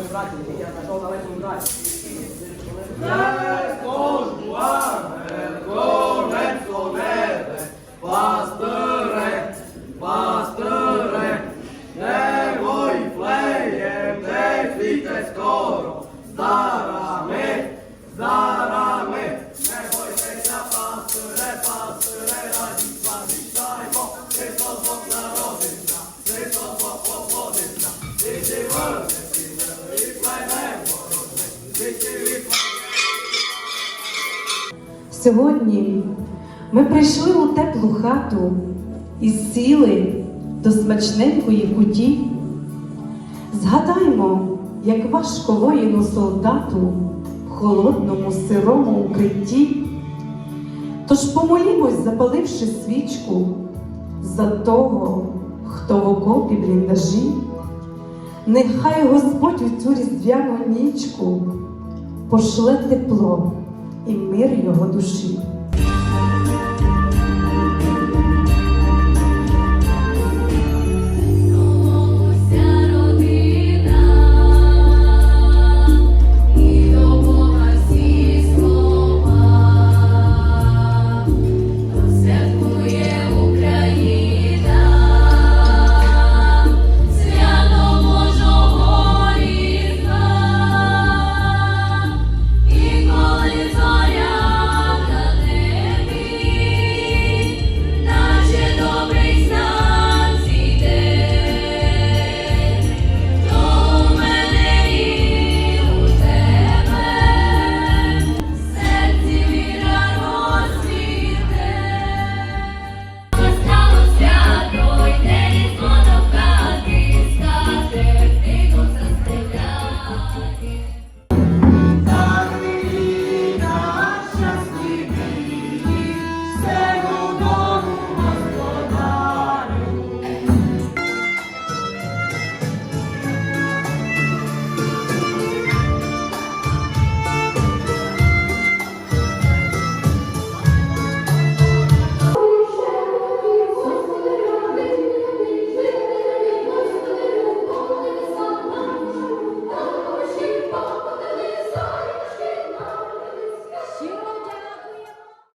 мой братик, я нашел на этом. Сьогодні ми прийшли у теплу хату і сіли до смачненької куті. Згадаймо, як важко воїну солдату в холодному сирому укритті. Тож помолімось, запаливши свічку за того, хто в окопі бліндажі. Нехай Господь у цю різдвяну нічку пошле тепло і мир його душі.